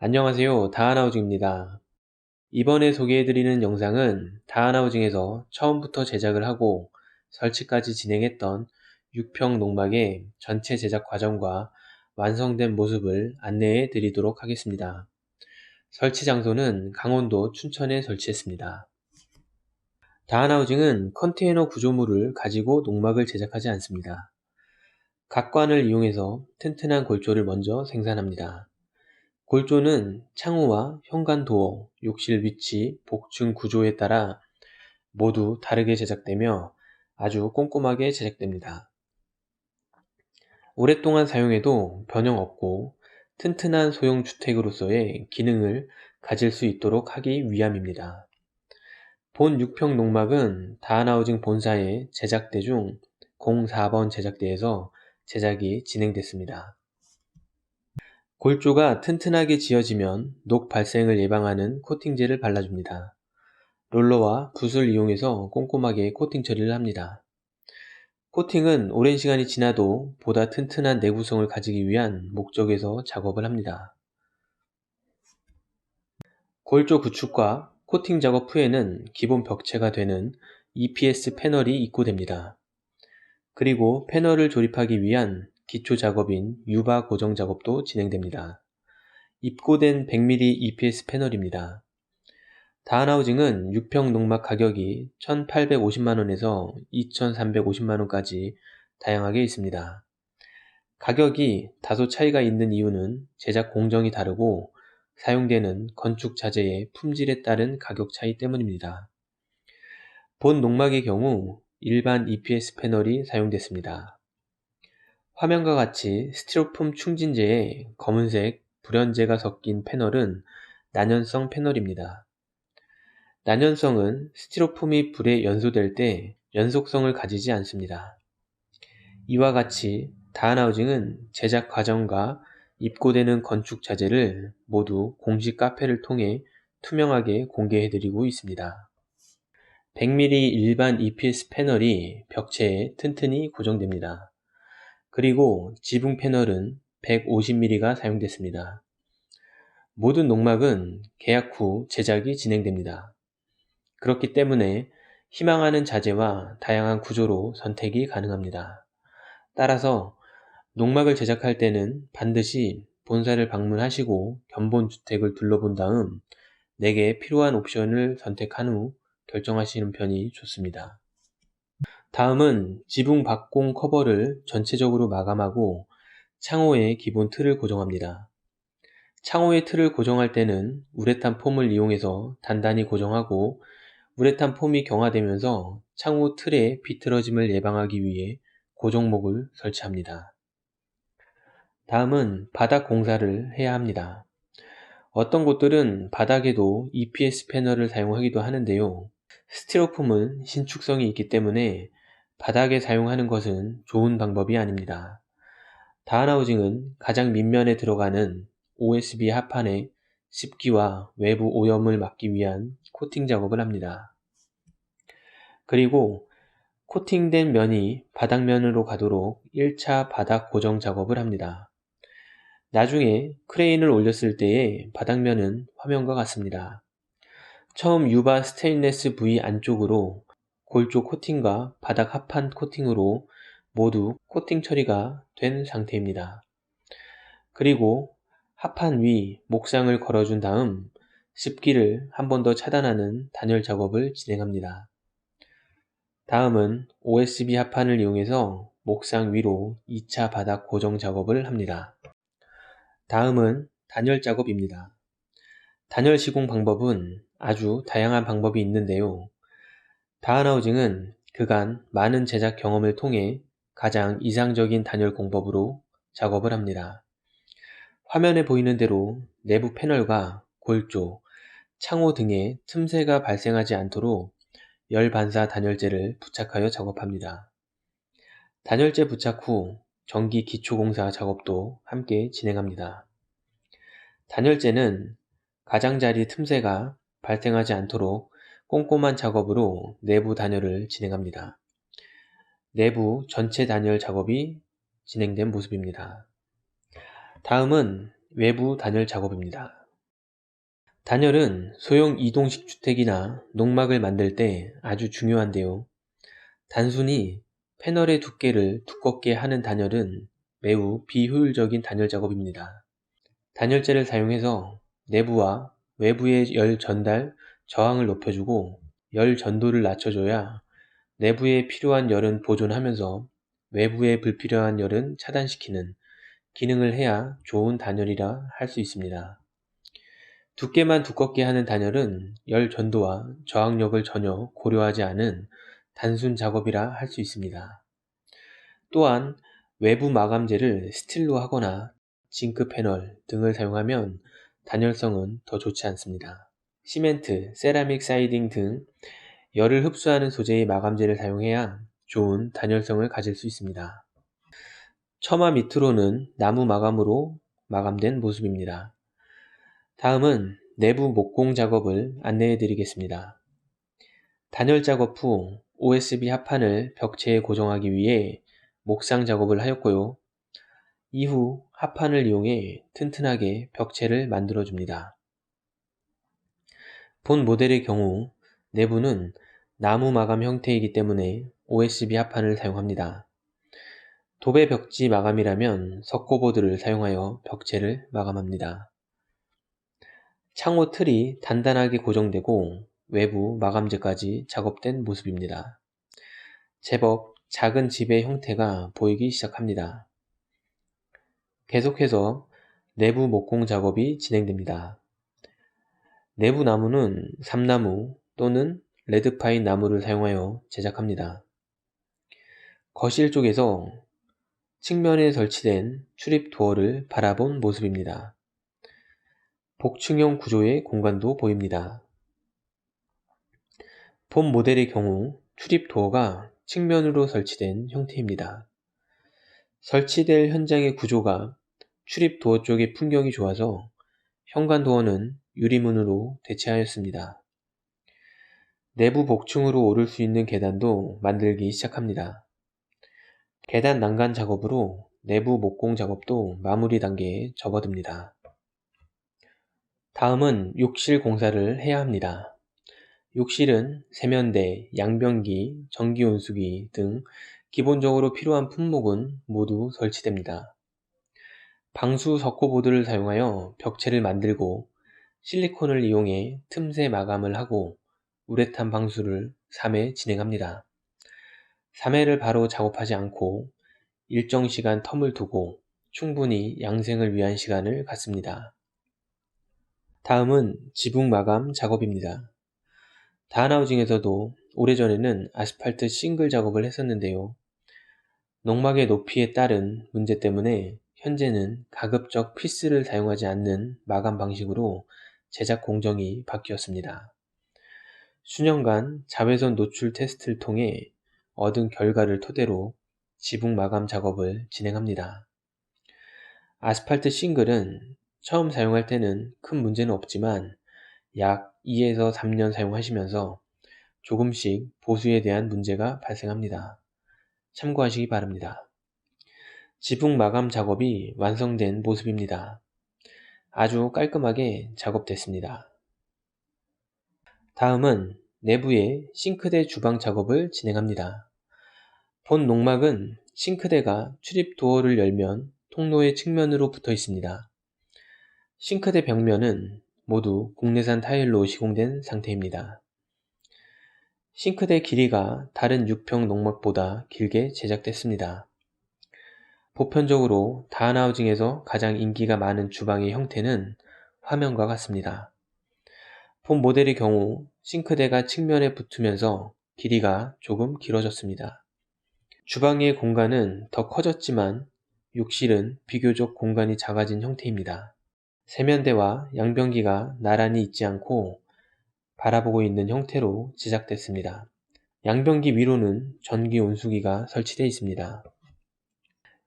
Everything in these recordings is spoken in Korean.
안녕하세요. 다하나우징입니다. 이번에 소개해드리는 영상은 다하나우징에서 처음부터 제작을 하고 설치까지 진행했던 6평 농막의 전체 제작 과정과 완성된 모습을 안내해 드리도록 하겠습니다. 설치 장소는 강원도 춘천에 설치했습니다. 다하나우징은 컨테이너 구조물을 가지고 농막을 제작하지 않습니다. 각관을 이용해서 튼튼한 골조를 먼저 생산합니다. 골조는 창호와 현관 도어, 욕실 위치, 복층 구조에 따라 모두 다르게 제작되며 아주 꼼꼼하게 제작됩니다. 오랫동안 사용해도 변형 없고 튼튼한 소형 주택으로서의 기능을 가질 수 있도록 하기 위함입니다. 본 6평 농막은 다하나우징 본사의 제작대 중 04번 제작대에서 제작이 진행됐습니다. 골조가 튼튼하게 지어지면 녹 발생을 예방하는 코팅제를 발라줍니다. 롤러와 붓을 이용해서 꼼꼼하게 코팅 처리를 합니다. 코팅은 오랜 시간이 지나도 보다 튼튼한 내구성을 가지기 위한 목적에서 작업을 합니다. 골조 구축과 코팅 작업 후에는 기본 벽체가 되는 EPS 패널이 입고됩니다. 그리고 패널을 조립하기 위한 기초 작업인 유바 고정 작업도 진행됩니다. 입고된 100mm EPS 패널입니다. 다하나우징은 6평 농막 가격이 1,850만원에서 2,350만원까지 다양하게 있습니다. 가격이 다소 차이가 있는 이유는 제작 공정이 다르고 사용되는 건축 자재의 품질에 따른 가격 차이 때문입니다. 본 농막의 경우 일반 EPS 패널이 사용됐습니다. 화면과 같이 스티로폼 충진제에 검은색 불연제가 섞인 패널은 난연성 패널입니다. 난연성은 스티로폼이 불에 연소될 때 연속성을 가지지 않습니다. 이와 같이 다하나우징은 제작 과정과 입고되는 건축 자재를 모두 공식 카페를 통해 투명하게 공개해드리고 있습니다. 100mm 일반 EPS 패널이 벽체에 튼튼히 고정됩니다. 그리고 지붕 패널은 150mm가 사용됐습니다. 모든 농막은 계약 후 제작이 진행됩니다. 그렇기 때문에 희망하는 자재와 다양한 구조로 선택이 가능합니다. 따라서 농막을 제작할 때는 반드시 본사를 방문하시고 견본 주택을 둘러본 다음 내게 필요한 옵션을 선택한 후 결정하시는 편이 좋습니다. 다음은 지붕 박공 커버를 전체적으로 마감하고 창호의 기본 틀을 고정합니다. 창호의 틀을 고정할 때는 우레탄 폼을 이용해서 단단히 고정하고 우레탄 폼이 경화되면서 창호 틀의 비틀어짐을 예방하기 위해 고정목을 설치합니다. 다음은 바닥 공사를 해야 합니다. 어떤 곳들은 바닥에도 EPS 패널을 사용하기도 하는데요. 스티로폼은 신축성이 있기 때문에 바닥에 사용하는 것은 좋은 방법이 아닙니다. 다하나우징은 가장 밑면에 들어가는 OSB 합판에 습기와 외부 오염을 막기 위한 코팅 작업을 합니다. 그리고 코팅된 면이 바닥면으로 가도록 1차 바닥 고정 작업을 합니다. 나중에 크레인을 올렸을 때의 바닥면은 화면과 같습니다. 처음 유바 스테인레스 부위 안쪽으로 골조 코팅과 바닥 합판 코팅으로 모두 코팅 처리가 된 상태입니다. 그리고 합판 위 목상을 걸어준 다음 습기를 한 번 더 차단하는 단열 작업을 진행합니다. 다음은 OSB 합판을 이용해서 목상 위로 2차 바닥 고정 작업을 합니다. 다음은 단열 작업입니다. 단열 시공 방법은 아주 다양한 방법이 있는데요. 다하나우징은 그간 많은 제작 경험을 통해 가장 이상적인 단열 공법으로 작업을 합니다. 화면에 보이는 대로 내부 패널과 골조, 창호 등의 틈새가 발생하지 않도록 열 반사 단열재를 부착하여 작업합니다. 단열재 부착 후 전기 기초공사 작업도 함께 진행합니다. 단열재는 가장자리 틈새가 발생하지 않도록 꼼꼼한 작업으로 내부 단열을 진행합니다. 내부 전체 단열 작업이 진행된 모습입니다. 다음은 외부 단열 작업입니다. 단열은 소형 이동식 주택이나 농막을 만들 때 아주 중요한데요. 단순히 패널의 두께를 두껍게 하는 단열은 매우 비효율적인 단열 작업입니다. 단열재를 사용해서 내부와 외부의 열 전달, 저항을 높여주고 열 전도를 낮춰줘야 내부에 필요한 열은 보존하면서 외부에 불필요한 열은 차단시키는 기능을 해야 좋은 단열이라 할 수 있습니다. 두께만 두껍게 하는 단열은 열 전도와 저항력을 전혀 고려하지 않은 단순 작업이라 할 수 있습니다. 또한 외부 마감재를 스틸로 하거나 징크 패널 등을 사용하면 단열성은 더 좋지 않습니다. 시멘트, 세라믹 사이딩 등 열을 흡수하는 소재의 마감재를 사용해야 좋은 단열성을 가질 수 있습니다. 처마 밑으로는 나무 마감으로 마감된 모습입니다. 다음은 내부 목공 작업을 안내해 드리겠습니다. 단열 작업 후 OSB 합판을 벽체에 고정하기 위해 목상 작업을 하였고요. 이후 합판을 이용해 튼튼하게 벽체를 만들어 줍니다. 본 모델의 경우 내부는 나무 마감 형태이기 때문에 OSB 합판을 사용합니다. 도배 벽지 마감이라면 석고보드를 사용하여 벽체를 마감합니다. 창호 틀이 단단하게 고정되고 외부 마감재까지 작업된 모습입니다. 제법 작은 집의 형태가 보이기 시작합니다. 계속해서 내부 목공 작업이 진행됩니다. 내부 나무는 삼나무 또는 레드파인 나무를 사용하여 제작합니다. 거실 쪽에서 측면에 설치된 출입 도어를 바라본 모습입니다. 복층형 구조의 공간도 보입니다. 본 모델의 경우 출입 도어가 측면으로 설치된 형태입니다. 설치될 현장의 구조가 출입 도어 쪽의 풍경이 좋아서 현관 도어는 유리문으로 대체하였습니다. 내부 복층으로 오를 수 있는 계단도 만들기 시작합니다. 계단 난간 작업으로 내부 목공 작업도 마무리 단계에 접어듭니다. 다음은 욕실 공사를 해야 합니다. 욕실은 세면대, 양변기, 전기온수기 등 기본적으로 필요한 품목은 모두 설치됩니다. 방수 석고보드를 사용하여 벽체를 만들고 실리콘을 이용해 틈새 마감을 하고 우레탄 방수를 3회 진행합니다. 3회를 바로 작업하지 않고 일정 시간 텀을 두고 충분히 양생을 위한 시간을 갖습니다. 다음은 지붕 마감 작업입니다. 다하우징에서도 오래전에는 아스팔트 싱글 작업을 했었는데요. 농막의 높이에 따른 문제 때문에 현재는 가급적 피스를 사용하지 않는 마감 방식으로 제작 공정이 바뀌었습니다. 수년간 자외선 노출 테스트를 통해 얻은 결과를 토대로 지붕 마감 작업을 진행합니다. 아스팔트 싱글은 처음 사용할 때는 큰 문제는 없지만 약 2에서 3년 사용하시면서 조금씩 보수에 대한 문제가 발생합니다. 참고하시기 바랍니다. 지붕 마감 작업이 완성된 모습입니다. 아주 깔끔하게 작업됐습니다. 다음은 내부의 싱크대 주방 작업을 진행합니다. 본 농막은 싱크대가 출입 도어를 열면 통로의 측면으로 붙어 있습니다. 싱크대 벽면은 모두 국내산 타일로 시공된 상태입니다. 싱크대 길이가 다른 6평 농막보다 길게 제작됐습니다. 보편적으로 다하우징에서 가장 인기가 많은 주방의 형태는 화면과 같습니다. 본 모델의 경우 싱크대가 측면에 붙으면서 길이가 조금 길어졌습니다. 주방의 공간은 더 커졌지만 욕실은 비교적 공간이 작아진 형태입니다. 세면대와 양변기가 나란히 있지 않고 바라보고 있는 형태로 제작됐습니다. 양변기 위로는 전기 온수기가 설치되어 있습니다.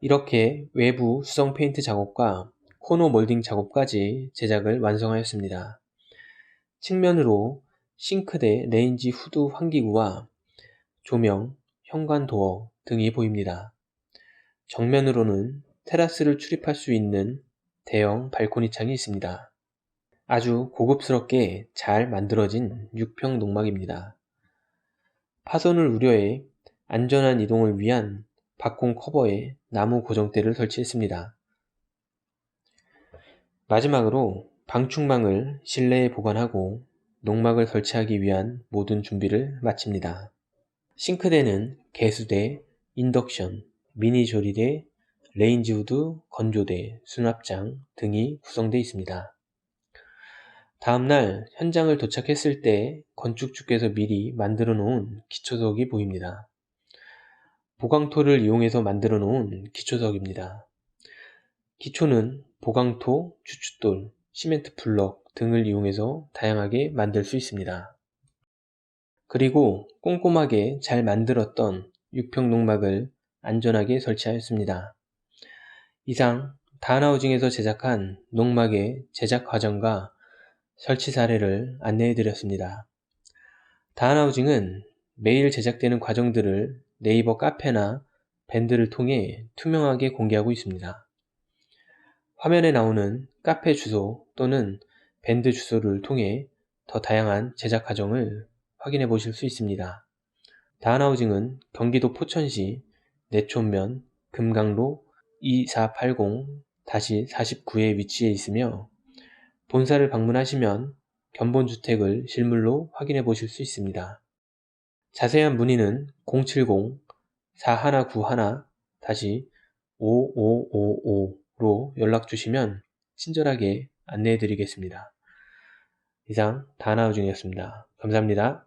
이렇게 외부 수성 페인트 작업과 코너 몰딩 작업까지 제작을 완성하였습니다. 측면으로 싱크대 레인지 후드 환기구와 조명, 현관 도어 등이 보입니다. 정면으로는 테라스를 출입할 수 있는 대형 발코니 창이 있습니다. 아주 고급스럽게 잘 만들어진 6평 농막입니다. 파손을 우려해 안전한 이동을 위한 박공 커버에 나무 고정대를 설치했습니다. 마지막으로 방충망을 실내에 보관하고 농막을 설치하기 위한 모든 준비를 마칩니다. 싱크대는 개수대, 인덕션, 미니 조리대, 레인지우드, 건조대, 수납장 등이 구성되어 있습니다. 다음날 현장을 도착했을 때 건축주께서 미리 만들어 놓은 기초석이 보입니다. 보강토를 이용해서 만들어 놓은 기초석입니다. 기초는 보강토, 주춧돌, 시멘트 블럭 등을 이용해서 다양하게 만들 수 있습니다. 그리고 꼼꼼하게 잘 만들었던 6평 농막을 안전하게 설치하였습니다. 이상 다나우징에서 제작한 농막의 제작 과정과 설치 사례를 안내해 드렸습니다. 다나우징은 매일 제작되는 과정들을 네이버 카페나 밴드를 통해 투명하게 공개하고 있습니다. 화면에 나오는 카페 주소 또는 밴드 주소를 통해 더 다양한 제작 과정을 확인해 보실 수 있습니다. 다나우징은 경기도 포천시 내촌면 금강로 2480-49에 위치해 있으며 본사를 방문하시면 견본주택을 실물로 확인해 보실 수 있습니다. 자세한 문의는 070-4191-5555로 연락 주시면 친절하게 안내해 드리겠습니다. 이상 다나우중이었습니다. 감사합니다.